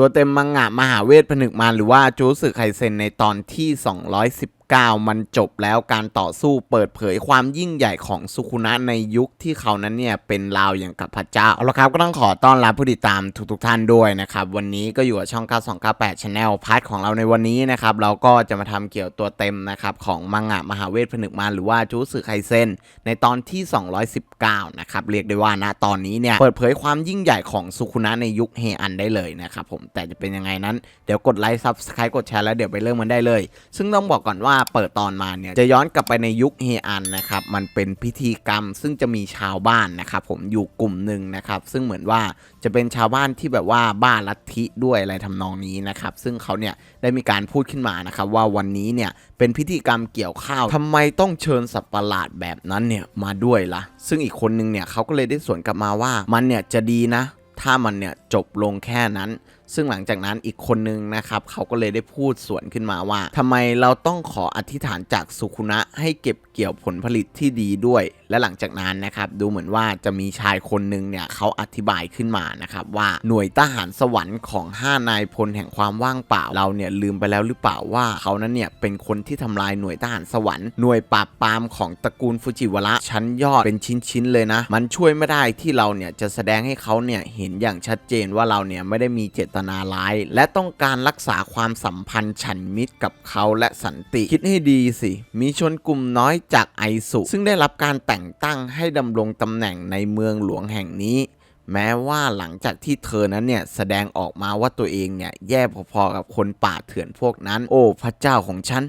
ตัวเต็มมังงะมหาเวทผนึกมารหรือว่าจูสึไคเซนในตอนที่ 9 มันจบแล้วการต่อสู้เปิดเผยความยิ่งใหญ่ของสุคุนะในยุคที่เขานั้นเนี่ยเป็นราวอย่างกับพระเจ้าเอาละครับก็ต้องขอต้อนรับผู้ติดตามทุกๆท่านด้วยนะครับ วันนี้ก็อยู่กับช่อง 9298 Channel พาร์ทของเราในวันนี้นะครับ เราก็จะมาทำเกี่ยวตัวเต็มนะครับ ของมังงะมหาเวทผนึกมารหรือว่าจูสึไคเซนในตอนที่ 219 นะครับ เรียกได้ว่าณตอนนี้เนี่ยเปิดเผยความยิ่งใหญ่ของสุคุนะในยุคเฮอันได้เลยนะครับผมแต่จะเป็นยังไงนั้นเดี๋ยวกดไลค์ซับสไครต์กดแชร์แล้วเดี๋ยวไปเริ่มมันได้เลย ซึ่งต้องบอกก่อนว่าเปิดตอนมาเนี่ยจะย้อนกลับไปในยุคเฮอันนะครับมันเป็นพิธีกรรมซึ่งจะมีชาวบ้านนะครับผมอยู่กลุ่มหนึ่งนะครับซึ่งเหมือนว่าจะเป็นชาวบ้านที่แบบว่าบ้าลัทธิด้วยอะไรทำนองนี้นะครับซึ่งเขาเนี่ยได้มีการพูดขึ้นมานะครับว่าวันนี้เนี่ยเป็นพิธีกรรมเกี่ยวข้าวทำไมต้องเชิญสัตว์ประหลาดแบบนั้นเนี่ยมาด้วยล่ะ ซึ่งอีกคนนึงเนี่ยเขาก็เลยได้สวนกลับมาว่ามันเนี่ยจะดีนะ ถ้ามันเนี่ยจบลงแค่นั้น ซึ่งหลังจากนั้นอีกคนนึงนะครับเขาก็เลยได้พูดสวนขึ้นมาว่าทำไมเราต้องขออธิษฐานจากสุขุนะให้เก็บเกี่ยวผลผลิตที่ดีด้วย และหลังจากนั้นนะครับดูเหมือนว่าจะมีชายคนหนึ่งเนี่ยเขาอธิบายขึ้นมานะครับว่าหน่วยทหารสวรรค์ของ 5 นายพลแห่งความว่างเปล่าเราเนี่ยลืมไปแล้วหรือเปล่าว่าเขานั้นเนี่ยเป็นคนที่ทำลายหน่วยทหารสวรรค์หน่วยปราบปรามของตระกูลฟูจิวระชั้นยอดเป็นชิ้นๆเลยนะ มันช่วยไม่ได้ที่เราเนี่ยจะแสดงให้เขาเนี่ยเห็นอย่างชัดเจนว่าเราเนี่ยไม่ได้มีเจตนาร้าย และต้องการรักษาความสัมพันธ์ฉันมิตรกับเขาและสันติ คิดให้ดีสิ มีชนกลุ่มน้อยจากไอสุซึ่งได้รับการแต่งตั้งให้ดำรงตำแหน่งในเมืองหลวงแห่งนี้ แม้ว่าหลังจากที่เธอนั้นเนี่ยแสดงออกมาว่าตัวเองเนี่ยแย่พอๆกับคนป่าเถื่อนพวกนั้น โอ้พระเจ้าของฉัน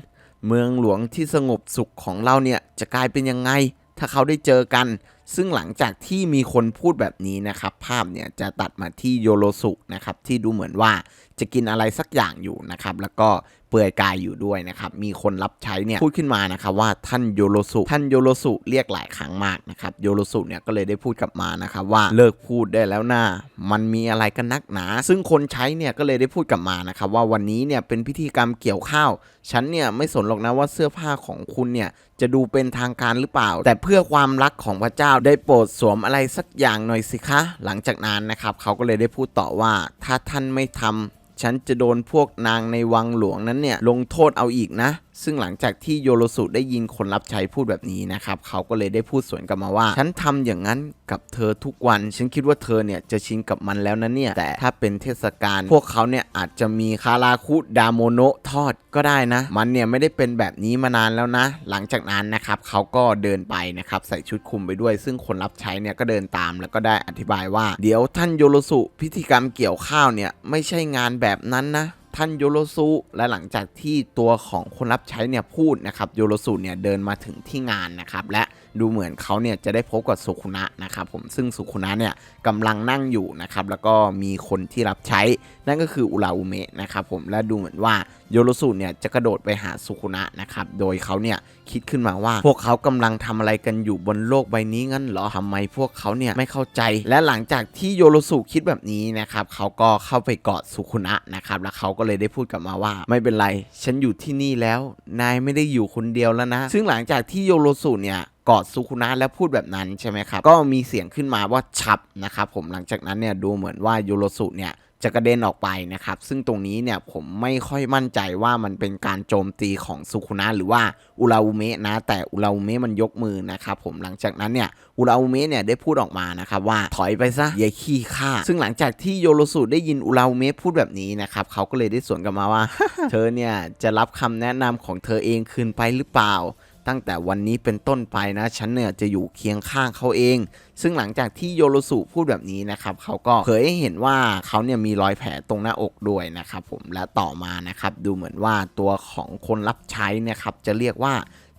เมืองหลวงที่สงบสุขของเราเนี่ยจะกลายเป็นยังไง ถ้าเขาได้เจอกัน ซึ่งหลังจากที่มีคนพูดแบบนี้นะครับ ภาพเนี่ยจะตัดมาที่โยโรสุนะครับที่ดูเหมือนว่า จะกินอะไรสักอย่างอยู่นะครับแล้วก็เปลือยกายอยู่ด้วยนะครับมีคนรับใช้เนี่ยพูดขึ้นมานะครับว่าท่านโยโรสุท่านโยโรสุเรียกหลายครั้งมากนะครับโยโรสุเนี่ยก็เลยได้พูดกลับมานะครับว่าเลิกพูดได้แล้วนะมันมีอะไรกันนักหนา ซึ่งคนใช้เนี่ยก็เลยได้พูดกลับมานะครับว่าวันนี้เนี่ยเป็นพิธีกรรมเกี่ยวข้าว ฉันเนี่ยไม่สนหรอกนะว่าเสื้อผ้าของคุณเนี่ยจะดูเป็นทางการหรือเปล่า แต่เพื่อความรักของพระเจ้าได้โปรดสวมอะไรสักอย่างหน่อยสิคะ หลังจากนั้นนะครับเขาก็เลยได้พูดต่อว่าถ้าท่านไม่ทำ ฉันจะโดนพวกนางในวังหลวงนั้นเนี่ยลงโทษเอาอีกนะ ซึ่งหลังจากที่โยโรสุได้ยินคนรับใช้พูดแบบนี้นะครับ เขาก็เลยได้พูดสวนกลับมาว่า ฉันทำอย่างนั้นกับเธอทุกวัน ฉันคิดว่าเธอเนี่ยจะชินกับมันแล้วนะเนี่ย แต่ถ้าเป็นเทศกาลพวกเขาเนี่ยอาจจะมีคาราคุดาโมโนทอดก็ได้นะ มันเนี่ยไม่ได้เป็นแบบนี้มานานแล้วนะ หลังจากนั้นนะครับเขาก็เดินไปนะครับใส่ชุดคลุมไปด้วย ซึ่งคนรับใช้เนี่ยก็เดินตามแล้วก็ได้อธิบายว่า เดี๋ยวท่านโยโรสุพิธีกรรมเกี่ยวข้าวเนี่ยไม่ใช่งานแบบนั้นนะท่านโยโรสุและหลังจากที่ตัวของคนรับใช้เนี่ยพูดนะครับโยโรสุเนี่ยเดินมาถึงที่งานนะครับและ ดูเหมือนเขาเนี่ยจะได้พบกับสุคุนะนะครับผมซึ่งสุคุนะเนี่ยกำลังนั่งอยู่นะครับแล้วก็มีคนที่รับใช้นั่นก็คืออุราอุเมะนะครับผมและดูเหมือนว่าโยโรสุเนี่ยจะกระโดดไปหาสุคุนะนะครับโดยเขาเนี่ยคิดขึ้นมาว่า พวกเขากำลังทำอะไรกันอยู่บนโลกใบนี้งั้นเหรอทำไมพวกเขาเนี่ยไม่เข้าใจ และหลังจากที่โยโรสุคิดแบบนี้นะครับเขาก็เข้าไปกอดสุคุนะนะครับแล้วเขาก็เลยได้พูดกลับมาว่า ไม่เป็นไร ฉันอยู่ที่นี่แล้ว นายไม่ได้อยู่คนเดียวแล้วนะ ซึ่งหลังจากที่โยโรสุเนี่ย กอดสุคุนะแล้วพูดแบบนั้นใช่ไหมครับก็มีเสียงขึ้นมาว่าฉับนะครับผมหลังจากนั้นเนี่ยดูเหมือนว่าโยโรสุเนี่ยจะกระเด็นออกไปนะครับ ซึ่งตรงนี้เนี่ยผมไม่ค่อยมั่นใจว่ามันเป็นการโจมตีของสุคุนะหรือว่าอุราอุเมะนะ แต่อุราอุเมะมันยกมือนะครับผมหลังจากนั้นเนี่ยอุราอุเมะเนี่ยได้พูดออกมานะครับว่าถอยไปซะอย่าขี้ข้าซึ่งหลังจากที่โยโรสุได้ยินอุราอุเมะพูดแบบนี้นะครับเขาก็เลยได้สวนกลับมาว่า เธอเนี่ยจะรับคำแนะนำของเธอเองคืนไปหรือเปล่า ตั้งแต่วันนี้เป็นต้นไปนะ ฉันเนี่ยจะอยู่เคียงข้างเขาเอง ซึ่งหลังจากที่โยโรสุพูดแบบนี้นะครับเขาก็เผยให้เห็นว่าเขาเนี่ยมีรอยแผลตรงหน้าอกด้วยนะครับผมและต่อมานะครับดูเหมือนว่าตัวของคนรับใช้นะครับจะเรียกว่า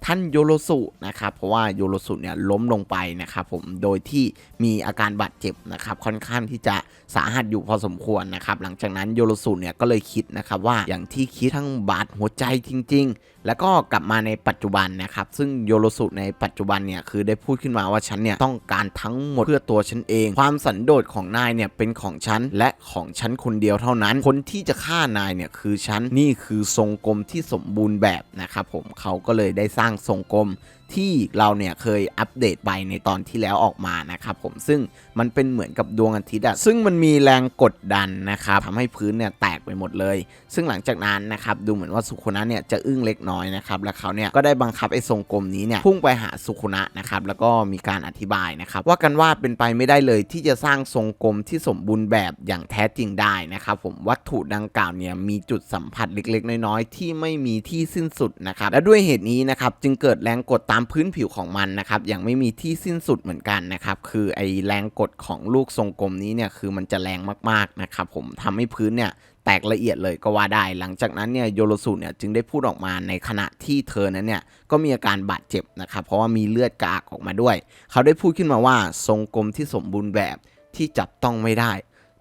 ท่านโยโรสุนะครับเพราะว่าโยโรสุเนี่ยล้มลงไปนะครับผมโดยที่มีอาการบาดเจ็บนะครับค่อนข้างที่จะสาหัสอยู่พอสมควรนะครับหลังจากนั้นโยโรสุเนี่ยก็เลยคิดนะครับว่าอย่างที่คิดทั้งบาดหัวใจจริง ๆ แล้วก็กลับมาในปัจจุบันนะครับซึ่งโยโรสุในปัจจุบันเนี่ยคือได้พูดขึ้นมาว่าฉันเนี่ยต้องการทั้งหมดเพื่อตัวฉันเอง ความสันโดษของนายเนี่ยเป็นของฉันและของฉันคนเดียวเท่านั้น คนที่จะฆ่านายเนี่ยคือฉันนี่คือทรงกลมที่สมบูรณ์แบบนะครับผมเขาก็เลยได้สร้างทรงกลม ที่เราเนี่ยเคยอัปเดตไปในตอนที่แล้วออกมานะครับผมซึ่งมันเป็นเหมือนกับดวงอาทิตย์อะซึ่งมันมีแรงกดดันนะครับทำให้พื้นเนี่ยแตกไปหมดเลย ซึ่งหลังจากนั้นนะครับดูเหมือนว่าสุคุนะเนี่ยจะอึ้งเล็กน้อยนะครับแล้วเขาเนี่ยก็ได้บังคับไอ้ทรงกลมนี้เนี่ยพุ่งไปหาสุคุนะนะครับแล้วก็มีการอธิบายนะครับว่ากันว่าเป็นไปไม่ได้เลยที่จะสร้างทรงกลมที่สมบูรณ์แบบอย่างแท้จริงได้นะครับผมวัตถุดังกล่าวเนี่ยมีจุดสัมผัสเล็กๆ น้อยๆ ที่ไม่มีที่สิ้นสุดนะครับและด้วยเหตุนี้นะครับจึงเกิดแรงกดตามพื้นผิวของมันนะครับย่างไม่มีที่สิ้นสุดเหมือนกันนะครับคือไอแรงกดของลูกทรงกลมนี้เนี่ยคือมันจะแรงมากๆนะครับผมทำให้พื้นเนี่ยแตกละเอียดเลยก็ว่าได้ หลังจากนั้นเนี่ยโยโรสุเนี่ยจึงได้พูดออกมาในขณะที่เธอนั้นเนี่ยก็มีอาการบาดเจ็บนะครับเพราะว่ามีเลือดกากออกมาด้วย เขาได้พูดขึ้นมาว่าทรงกลมที่สมบูรณ์แบบที่จับต้องไม่ได้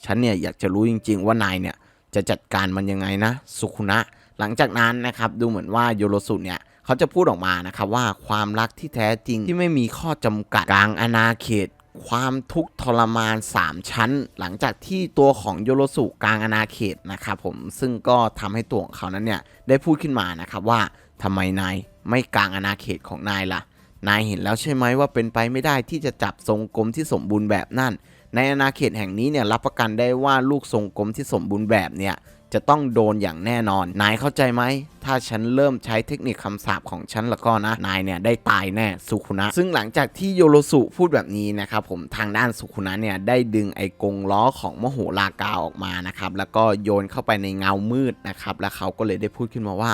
ฉันเนี่ยอยากจะรู้จริง ๆ ว่านายเนี่ยจะจัดการมันยังไงนะ สุคุนะ หลังจากนั้นนะครับดูเหมือนว่าโยโรสุเนี่ยเขาจะพูดออกมานะครับว่าความรักที่แท้จริงที่ไม่มีข้อจำกัดกลางอาณาเขต ความทุกข์ทรมาน 3 ชั้น หลังจากที่ตัวของโยโรสุกลางอาณาเขตนะครับผมซึ่งก็ทำให้ตัวของเขานั้นเนี่ยได้พูดขึ้นมานะครับว่าทำไมนายไม่กลางอาณาเขตของนายล่ะ นายเห็นแล้วใช่ไหมว่าเป็นไปไม่ได้ที่จะจับทรงกลมที่สมบูรณ์แบบนั่นในอาณาเขตแห่งนี้เนี่ยรับประกันได้ว่าลูกทรงกลมที่สมบูรณ์แบบเนี่ย จะต้องโดนอย่างแน่นอน นายเข้าใจไหม ถ้าฉันเริ่มใช้เทคนิคคำสาปของฉันแล้วก็นะ นายเนี่ยได้ตายแน่สุคุนะ ซึ่งหลังจากที่โยโรสุพูดแบบนี้นะครับผมทางด้านสุคุนะเนี่ยได้ดึงไอ้กงล้อของมโหลากาออกมานะครับแล้วก็โยนเข้าไปในเงามืดนะครับแล้วเขาก็เลยได้พูดขึ้นมาว่า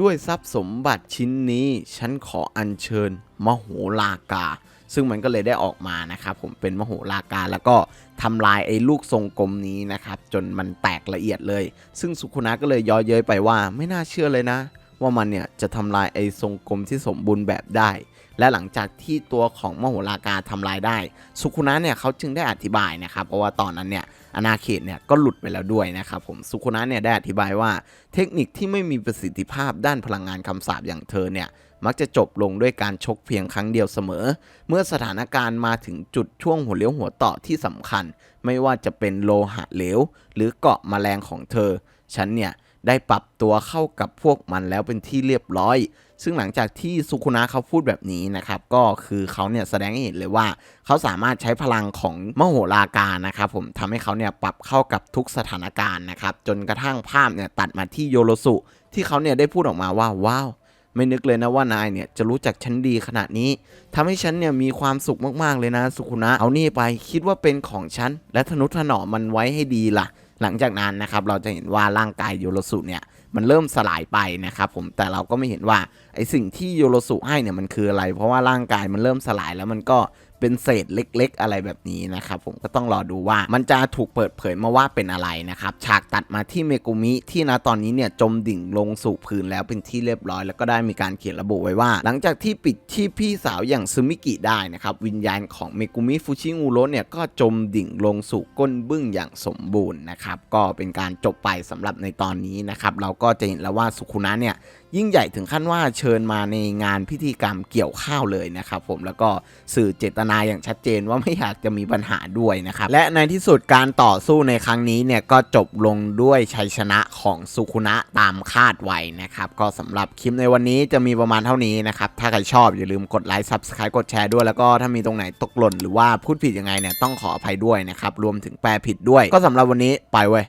ด้วยทรัพย์สมบัติชิ้นนี้ ฉันขออัญเชิญ มโหลากา ซึ่งมันก็เลยได้ออกมานะครับผมเป็นมโหลากาแล้วก็ทำลายไอ้ลูกทรงกลมนี้นะครับจนมันแตกละเอียดเลย ซึ่งสุคุนะก็เลยย้อเย้ยไปว่าไม่น่าเชื่อเลยนะ ว่ามันเนี่ยจะทำลายไอ้ทรงกลมที่สมบูรณ์แบบได้ และหลังจากที่ตัวของมโหลากาทำลายได้ สุคุนะเนี่ยเขาจึงได้อธิบายนะครับเพราะว่าตอนนั้นเนี่ยอาณาเขตเนี่ยก็หลุดไปแล้วด้วยนะครับผมสุคุนะเนี่ยได้อธิบายว่า เทคนิคที่ไม่มีประสิทธิภาพด้านพลังงานคำสาปอย่างเธอเนี่ย มักจะจบลงด้วยการชกเพียงครั้งเดียวเสมอ เมื่อสถานการณ์มาถึงจุดช่วงหัวเลี้ยวหัวต่อที่สำคัญ ไม่ว่าจะเป็นโลหะเหลว หรือเกาะแมลงของเธอ ฉันเนี่ยได้ปรับตัวเข้ากับพวกมันแล้วเป็นที่เรียบร้อย ซึ่งหลังจากที่สุคุนะเขาพูดแบบนี้นะครับ ก็คือเขาเนี่ยแสดงให้เห็นเลยว่า เขาสามารถใช้พลังของมโหลากานะครับ ผมทำให้เขาเนี่ยปรับเข้ากับทุกสถานการณ์นะครับ จนกระทั่งภาพเนี่ยตัดมาที่โยโรสุ ที่เขาเนี่ยได้พูดออกมาว่าว้าว ไม่นึกเลยนะว่านายเนี่ยจะรู้จักฉันดีขนาดนี้ทำให้ฉันเนี่ยมีความสุขมากๆเลยนะ สุขุนะเอานี่ไปคิดว่าเป็นของฉัน และทนุถนอมมันไว้ให้ดีล่ะ หลังจากนั้นนะครับเราจะเห็นว่าร่างกายโยโรสุเนี่ยมันเริ่มสลายไปนะครับผมแต่เราก็ไม่เห็นว่าไอสิ่งที่โยโรสุให้เนี่ยมันคืออะไร เพราะว่าร่างกายมันเริ่มสลายแล้วมันก็ เป็นเศษเล็ก ๆ อะไรแบบนี้นะครับผมก็ต้องรอดูว่ามันจะถูกเปิดเผยมาว่าเป็นอะไรนะครับฉากตัดมาที่เมกุมิที่นะตอนนี้เนี่ยจมดิ่งลงสู่พื้นแล้วเป็นที่เรียบร้อย แล้วก็ได้มีการเขียนระบุไว้ว่า หลังจากที่ปิดที่พี่สาวอย่างซึมิกิได้นะครับวิญญาณของเมกุมิฟูชิงูโรเนี่ยก็จมดิ่งลงสู่ก้นบึ้งอย่างสมบูรณ์นะครับก็เป็นการจบไปสำหรับในตอนนี้นะครับเราก็จะเห็นแล้วว่าสุคุนะเนี่ย ยิ่งใหญ่ถึงขั้นว่าเชิญมาในงานพิธีกรรมเกี่ยวข้าวเลยนะครับผมแล้วก็สื่อเจตนาอย่างชัดเจนว่าไม่อยากจะมีปัญหาด้วยนะครับและในที่สุดการต่อสู้ในครั้งนี้เนี่ยก็จบลงด้วยชัยชนะของสุคุนะตามคาดไว้นะครับก็สำหรับคลิปในวันนี้จะมีประมาณเท่านี้นะครับถ้าใครชอบอย่าลืมกดไลค์ Subscribe กดแชร์ด้วยแล้วก็ถ้ามีตรงไหนตกหล่นหรือว่าพูดผิดยังไงเนี่ยต้องขออภัยด้วยนะครับรวมถึงแปลผิดด้วย ก็สำหรับวันนี้ไปเว้ย